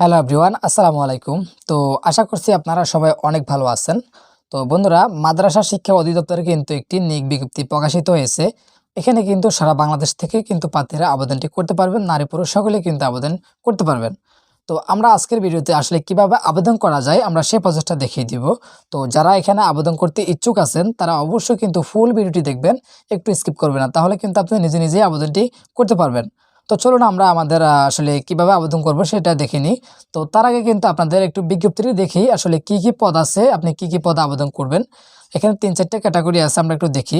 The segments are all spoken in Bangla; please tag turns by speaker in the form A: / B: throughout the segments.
A: হ্যালো এভরিওয়ান আসসালামু আলাইকুম। তো আশা করছি আপনারা সবাই অনেক ভালো আছেন। তো বন্ধুরা, মাদ্রাসা শিক্ষা অধিদপ্তরে কিন্তু একটি নিয়োগ বিজ্ঞপ্তি প্রকাশিত হয়েছে। এখানে কিন্তু সারা বাংলাদেশ থেকে কিন্তু প্রার্থীরা আবেদনটি করতে পারবেন, নারী পুরুষ সকলে কিন্তু আবেদন করতে পারবেন। তো আমরা আজকের ভিডিওতে আসলে কীভাবে আবেদন করা যায়, আমরা সেই প্রসেসটা দেখিয়ে দিব। তো যারা এখানে আবেদন করতে ইচ্ছুক আছেন, তারা অবশ্যই কিন্তু ফুল ভিডিওটি দেখবেন, একটু স্কিপ করবেন না। তাহলে কিন্তু আপনি নিজে নিজেই আবেদনটি করতে পারবেন। তো চলুন আমরা আমাদের আসলে কীভাবে আবেদন করব সেটা দেখে নিই। তো তার আগে কিন্তু আপনাদের একটু বিজ্ঞপ্তিটি দেখি, আসলে কি কি পদ আছে, আপনি কি কি পদ আবেদন করবেন। এখানে তিন চারটে ক্যাটাগরি আছে, আমরা একটু দেখি।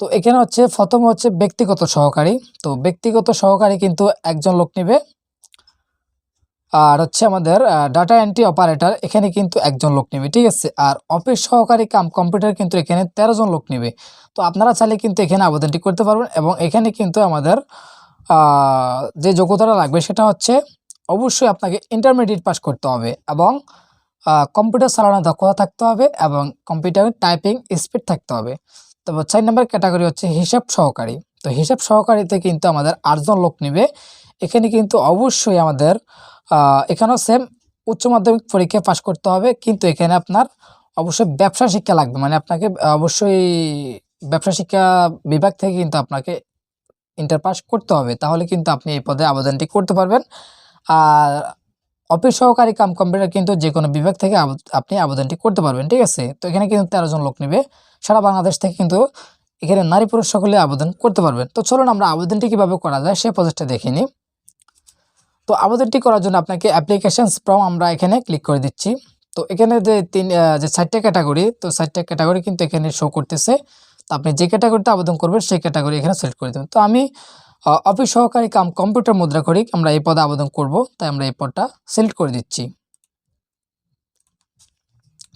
A: তো এখানে হচ্ছে, প্রথম হচ্ছে ব্যক্তিগত সহকারী। তো ব্যক্তিগত সহকারী কিন্তু একজন লোক নেবে। আর হচ্ছে আমাদের ডাটা এন্ট্রি অপারেটর এখানে কিন্তু একজন লোক নেবে, ঠিক আছে? আর অফিস সহকারী কাম কম্পিউটার কিন্তু এখানে তেরো জন লোক নেবে। তো আপনারা চাইলে কিন্তু এখানে আবেদনটি করতে পারবেন এবং এখানে কিন্তু আমাদের যে যোগ্যতাটা লাগবে সেটা হচ্ছে অবশ্যই আপনাকে ইন্টারমিডিয়েট পাস করতে হবে এবং কম্পিউটার চালানোর দক্ষতা থাকতে হবে এবং কম্পিউটার টাইপিং স্পিড থাকতে হবে। তবে চার নম্বর ক্যাটাগরি হচ্ছে হিসাব সহকারী। তো হিসাব সহকারীতে কিন্তু আমাদের আটজন লোক নেবে। এখানে কিন্তু অবশ্যই আমাদের এখানেও সেম উচ্চ মাধ্যমিক পরীক্ষা পাশ করতে হবে। কিন্তু এখানে আপনার অবশ্যই ব্যবসা শিক্ষা লাগবে। মানে আপনাকে অবশ্যই ব্যবসা শিক্ষা বিভাগ থেকে কিন্তু আপনাকে ইন্টার পাস করতে হবে, তাহলে কিন্তু আপনি এই পদে আবেদনটি করতে পারবেন। আর অফিস সহকারী কাম কম্পিউটার কিন্তু যে কোনো বিভাগ থেকে আপনি আবেদনটি করতে পারবেন, ঠিক আছে? তো এখানে কিন্তু তেরো জন লোক নেবে। সারা বাংলাদেশ থেকে কিন্তু এখানে নারী পুরুষ সকলে আবেদন করতে পারবেন। তো চলুন আমরা আবেদনটি কীভাবে করা যায় সেই প্রসেসটা দেখে নিই। তো আবেদনটি করার জন্য আপনাকে অ্যাপ্লিকেশন ফর্ম আমরা এখানে ক্লিক করে দিচ্ছি। তো এখানে যে তিন যে চারটে ক্যাটাগরি তো চারটে ক্যাটাগরি কিন্তু এখানে শো করতেছে। আপনি যে ক্যাটাগরিতে আবেদন করবেন সেই ক্যাটাগরি এখানে সিলেক্ট করে দেবেন। তো আমি অফিস সহকারী কাম কম্পিউটার মুদ্রা করি আমরা এই পদে আবেদন করব, তাই আমরা এই পদটা সিলেক্ট করে দিচ্ছি।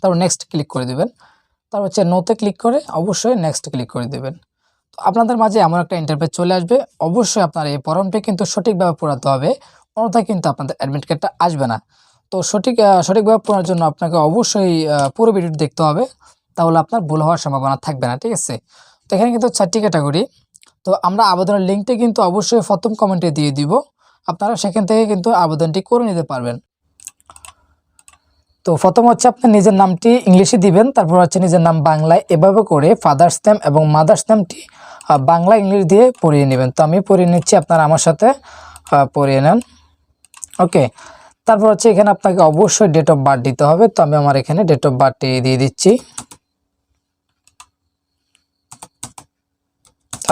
A: তারপর নেক্সট ক্লিক করে দেবেন। তারপর হচ্ছে নোতে ক্লিক করে অবশ্যই নেক্সট ক্লিক করে দেবেন। তো আপনাদের মাঝে এমন একটা ইন্টারভিউ চলে আসবে, অবশ্যই আপনার এই ফর্মটি কিন্তু সঠিকভাবে পড়াতে হবে, অন্যথায় কিন্তু আপনাদের অ্যাডমিট কার্ডটা আসবে না। তো সঠিক সঠিকভাবে পড়ার জন্য আপনাকে অবশ্যই পুরো ভিডিওটি দেখতে হবে। তাহলে আপনার ভুল হওয়ার সম্ভাবনা থাকবে না, ঠিক আছে? তো এখানে কিন্তু চারটি ক্যাটাগরি। তো আমরা আবেদনের লিঙ্কটি কিন্তু অবশ্যই প্রথম কমেন্টে দিয়ে দিব। আপনারা সেখান থেকে কিন্তু আবেদনটি করে নিতে পারবেন। তো প্রথম হচ্ছে আপনি নিজের নামটি ইংলিশে দিবেন, তারপর হচ্ছে নিজের নাম বাংলায় এভাবে করে ফাদার্স নেম এবং মাদার্স নেমটি বাংলা ইংলিশ দিয়ে পড়িয়ে নেবেন। তো আমি পড়িয়ে নিচ্ছি, আপনারা আমার সাথে পড়িয়ে নেন। ওকে, তারপর হচ্ছে এখানে আপনাকে অবশ্যই ডেট অফ বার্থ দিতে হবে। তো আমি আমার এখানে ডেট অফ বার্থটি দিয়ে দিচ্ছি।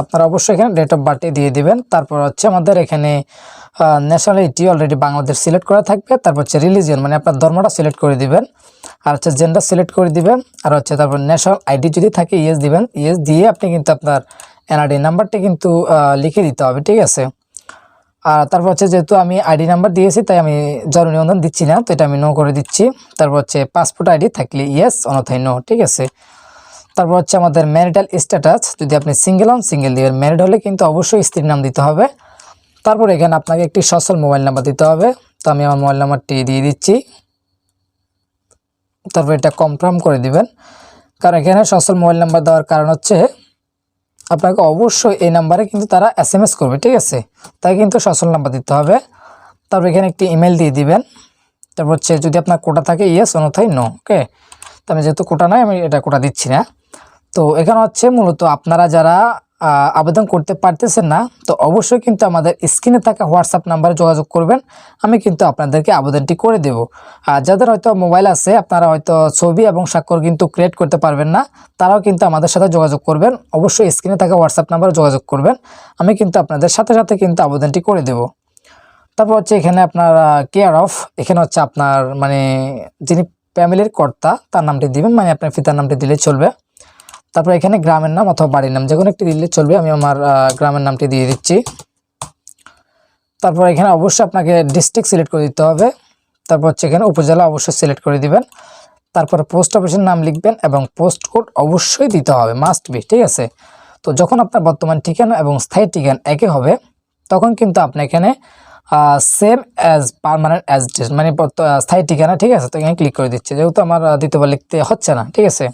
A: আপনারা অবশ্যই এখানে ডেট অফ বার্থটি দিয়ে দিবেন। তারপর হচ্ছে আমাদের এখানে ন্যাশনালিটি অলরেডি বাংলাদেশ সিলেক্ট করা থাকবে। তারপর হচ্ছে রিলিজিয়ন মানে আপনার ধর্মটা সিলেক্ট করে দিবেন। আর হচ্ছে জেন্ডার সিলেক্ট করে দিবেন। আর হচ্ছে তারপর ন্যাশনাল আইডি যদি থাকে ইয়েস দিবেন। ইয়েস দিয়ে আপনি কিন্তু আপনার এনআরডি নাম্বারটি কিন্তু লিখে দিতে হবে, ঠিক আছে? আর তারপর হচ্ছে যেহেতু আমি আইডি নাম্বার দিয়েছি, তাই আমি জরুরি নিবন্ধন দিচ্ছি না, তো এটা আমি নো করে দিচ্ছি। তারপর হচ্ছে পাসপোর্ট আইডি থাকলে ইয়েস অনথায় নো ঠিক আছে? তারপর হচ্ছে আমাদের ম্যারিটাল স্ট্যাটাস যদি আপনি সিঙ্গেল হন সিঙ্গেল দিবেন ম্যারিড হলে কিন্তু অবশ্যই স্ত্রীর নাম দিতে হবে। তারপর এখানে আপনাকে একটি সচল মোবাইল নাম্বার দিতে হবে। তো আমি আমার মোবাইল নাম্বারটি দিয়ে দিচ্ছি। তারপর এটা কনফার্ম করে দিবেন। কারণ এখানে সচল মোবাইল নাম্বার দেওয়ার কারণ হচ্ছে, আপনাকে অবশ্যই এই নাম্বারে কিন্তু তারা এস এম এস করবে, ঠিক আছে? তাই কিন্তু সচল নাম্বার দিতে হবে। তারপর এখানে একটি ইমেল দিয়ে দিবেন। তারপর হচ্ছে যদি আপনার কোটা থাকে ইয়েস অন্যথায় নো ওকে তো আমি যেহেতু কোটা নয় আমি এটা কোটা দিচ্ছি না। তো এখানে হচ্ছে মূলত আপনারা যারা আবেদন করতে পারতেছেন না, তো অবশ্যই কিন্তু আমাদের স্ক্রিনে থাকা হোয়াটসঅ্যাপ নাম্বারে যোগাযোগ করবেন, আমি কিন্তু আপনাদেরকে আবেদনটি করে দেব। আর যাদের হয়তো মোবাইল আছে, আপনারা হয়তো ছবি এবং স্বাক্ষর কিন্তু ক্রিয়েট করতে পারবেন না, তারাও কিন্তু আমাদের সাথে যোগাযোগ করবেন, অবশ্যই স্ক্রিনে থাকা হোয়াটসঅ্যাপ নাম্বারে যোগাযোগ করবেন, আমি কিন্তু আপনাদের সাথে সাথে কিন্তু আবেদনটি করে দেব। তারপর হচ্ছে এখানে আপনার কেয়ার অফ এখানে হচ্ছে আপনার মানে যিনি ফ্যামিলির কর্তা, তার নামটি দিবেন মানে আপনার পিতার নামটি দিলে চলবে। তারপর এখানে গ্রামের নাম অথবা বাড়ির নাম যে কোনো একটি দিলে চলবে, আমি আমার গ্রামের নামটি দিয়ে দিচ্ছি। তারপর এখানে অবশ্যই আপনাকে ডিস্ট্রিক্ট সিলেক্ট করে দিতে হবে। তারপর হচ্ছে এখানে উপজেলা অবশ্যই সিলেক্ট করে দিবেন। তারপরে পোস্ট অফিসের নাম লিখবেন এবং পোস্ট কোড অবশ্যই দিতে হবে মাস্ট বি ঠিক আছে? তো যখন আপনার বর্তমান ঠিকানা এবং স্থায়ী ঠিকানা একই হবে, তখন কিন্তু আপনি এখানে সেম অ্যাজ পারমানেন্ট অ্যাড্রেস মানে স্থায়ী ঠিকানা, ঠিক আছে? তো এখানে ক্লিক করে দিচ্ছে। যেহেতু আমার দ্বিতীয়বার লিখতে হচ্ছে না, ঠিক আছে?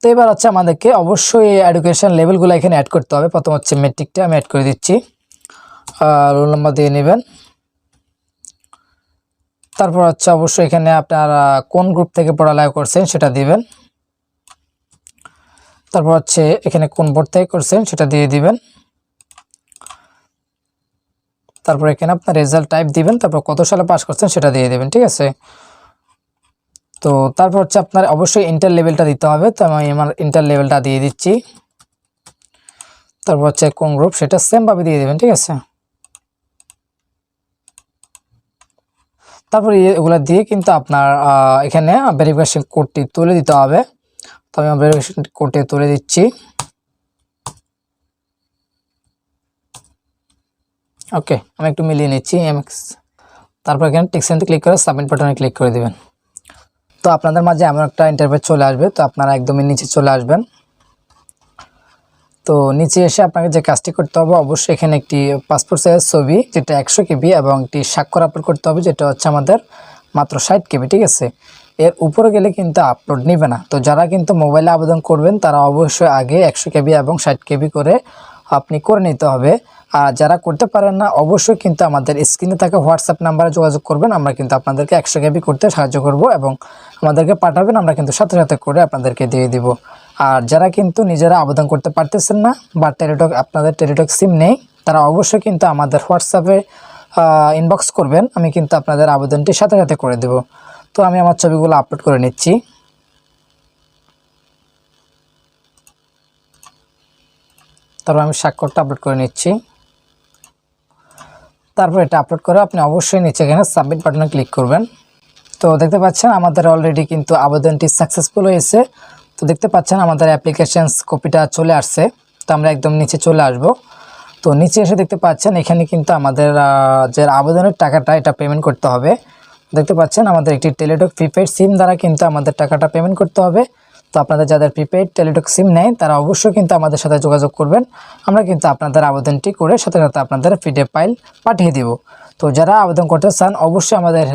A: তো এবার হচ্ছে আমাদেরকে অবশ্যই এডুকেশন লেভেলগুলো এখানে অ্যাড করতে হবে। প্রথম হচ্ছে মেট্রিকটা আমি অ্যাড করে দিচ্ছি। রোল নম্বর দিয়ে নেবেন। তারপর হচ্ছে অবশ্যই এখানে আপনারা কোন গ্রুপ থেকে পড়ালেখা করছেন সেটা দিবেন। তারপর হচ্ছে এখানে কোন বোর্ড থেকে করছেন সেটা দিয়ে দিবেন। তারপর এখানে আপনার রেজাল্ট টাইপ দিবেন, তারপর কত সালে পাস করছেন সেটা দিয়ে দিবেন, ঠিক আছে? তো তারপর হচ্ছে আপনার অবশ্যই ইন্টার লেভেলটা দিতে হবে। তো আমি আমার ইন্টার লেভেলটা দিয়ে দিচ্ছি। তারপর হচ্ছে কোন গ্রুপ সেটা সেমভাবে দিয়ে দেবেন, ঠিক আছে? তারপর এগুলো দিয়ে কিন্তু আপনার এখানে ভেরিফিকেশন কোডটি তুলে দিতে হবে। তো আমি ভেরিফিকেশন কোডটি তুলে দিচ্ছি। ওকে আমি একটু মিলিয়ে নিচ্ছি এমএক্স তারপর এখানে টেক্সেন্টে ক্লিক করে সাবমিট বাটনে ক্লিক করে দিবেন। তো আপনাদের মাঝে এমন একটা ইন্টারভিউ চলে আসবে, তো আপনারা একদমই নিচে চলে আসবেন। তো নিচে এসে আপনাকে যে কাজটি করতে হবে, অবশ্যই এখানে একটি পাসপোর্ট সাইজের ছবি, যেটা একশো কেবি এবং একটি স্বাক্ষর আপলোড করতে হবে, যেটা হচ্ছে আমাদের মাত্র ষাট কেবি, ঠিক আছে? এর উপরে গেলে কিন্তু আপলোড নেবে না। তো যারা কিন্তু মোবাইলে আবেদন করবেন, তারা অবশ্যই আগে একশো কেবি এবং ষাট কেবি করে আপনি করে নিতে হবে। আর যারা করতে পারেন না, অবশ্যই কিন্তু আমাদের স্ক্রিনে থাকা হোয়াটসঅ্যাপ নাম্বারে যোগাযোগ করবেন। আমরা কিন্তু আপনাদেরকে একশো কেবি করতে সাহায্য করব এবং আমাদেরকে পাঠাবেন। আমরা কিন্তু সাথে সাথে করে আপনাদেরকে দিয়ে দিব। আর যারা কিন্তু নিজেরা আবেদন করতে পারতেছেন না বা টেলিটক আপনাদের টেলিটক সিম নেই, তারা অবশ্যই কিন্তু আমাদের হোয়াটসঅ্যাপে ইনবক্স করবেন। আমি কিন্তু আপনাদের আবেদনটি সাথে সাথে করে দেব। তো আমি আমার ছবিগুলো আপলোড করে নিচ্ছি। তারপর আমি স্বাক্ষরটা আপলোড করে নিচ্ছি। তারপর এটা আপলোড করে আপনি অবশ্যই নিচে এখানে সাবমিট বাটনে ক্লিক করবেন। তো দেখতে পাচ্ছেন আমাদের অলরেডি কিন্তু আবেদনটি সাকসেসফুল হয়েছে। তো দেখতে পাচ্ছেন আমাদের অ্যাপ্লিকেশানস কপিটা চলে আসছে। তো আমরা একদম নিচে চলে আসব। তো নিচে এসে দেখতে পাচ্ছেন এখানে কিন্তু আমাদের যে আবেদনের টাকাটা এটা পেমেন্ট করতে হবে। দেখতে পাচ্ছেন আমাদের একটি টেলিটক প্রিপেড সিম দ্বারা কিন্তু আমাদের টাকাটা পেমেন্ট করতে হবে। তো আপনাদের যাদের প্রিপেড টেলিটক সিম নেই, তারা অবশ্যই কিন্তু আমাদের সাথে যোগাযোগ করবেন। আমরা কিন্তু আপনাদের আবেদনটি করে সাথে সাথে আপনাদের পিডিএফ ফাইল পাঠিয়ে দিব। তো যারা আবেদন করতে চান, অবশ্যই আমাদের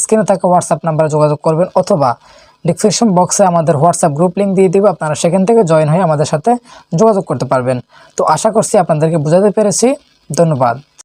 A: স্ক্রিনে থাকা হোয়াটসঅ্যাপ নাম্বারে যোগাযোগ করবেন অথবা ডিসক্রিপশন বক্সে আমাদের হোয়াটসঅ্যাপ গ্রুপ লিঙ্ক দিয়ে দিব। আপনারা সেখান থেকে জয়েন হয়ে আমাদের সাথে যোগাযোগ করতে পারবেন। তো আশা করছি আপনাদেরকে বোঝাতে পেরেছি। ধন্যবাদ।